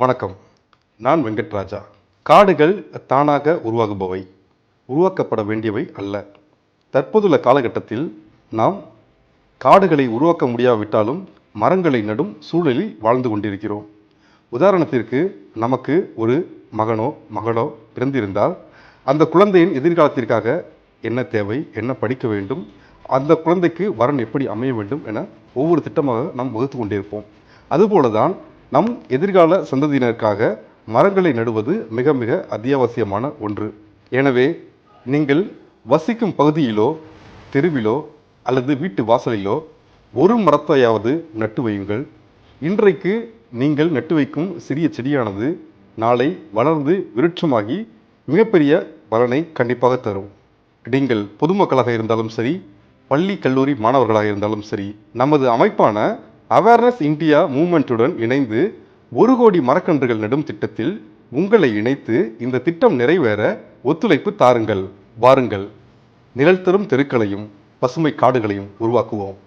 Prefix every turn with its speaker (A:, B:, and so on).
A: வணக்கம். நான் வெங்கட்ராஜா காடுகள் தானாக உருவாகுபவை. உருவாக்கப்பட வேண்டியவை அல்ல. தற்போதுள்ள காலகட்டத்தில் நாம் காடுகளை உருவாக்க முடியாவிட்டாலும் மரங்களை நடும் சூழலில் வாழ்ந்து கொண்டிருக்கிறோம். உதாரணத்திற்கு நமக்கு ஒரு மகனோ மகளோ பிறந்திருந்தால் அந்த குழந்தையின் எதிர்காலத்திற்காக என்ன தேவை என்ன படிக்க வேண்டும் அந்த குழந்தைக்கு வரன் எப்படி அமைய வேண்டும் என ஒவ்வொரு திட்டமாக நாம் வகுத்து கொண்டிருப்போம். அதுபோல தான் நம் எதிர்கால சந்ததியினருக்காக மரங்களை நடுவது மிக மிக அத்தியாவசியமான ஒன்று. எனவே நீங்கள் வசிக்கும் பகுதியிலோ தெருவிலோ அல்லது வீட்டு வாசலிலோ ஒரு மரத்தையாவது நட்டு வையுங்கள். இன்றைக்கு நீங்கள் நட்டு வைக்கும் சிறிய செடியானது நாளை வளர்ந்து விருட்சமாகி மிகப்பெரிய பலனை கண்டிப்பாக தரும். நீங்கள் பொதுமக்களாக இருந்தாலும் சரி பள்ளி கல்லூரி மாணவர்களாக இருந்தாலும் சரி நமது அமைப்பான அவேர்னஸ் இந்தியா மூமெண்ட்டுடன் இணைந்து ஒரு கோடி மரக்கன்றுகள் நடும் திட்டத்தில் உங்களை இணைத்து இந்த திட்டம் நிறைவேற ஒத்துழைப்பு தாருங்கள் வாருங்கள். நிழல் தரும் தெருக்களையும் பசுமை காடுகளையும் உருவாக்குவோம்.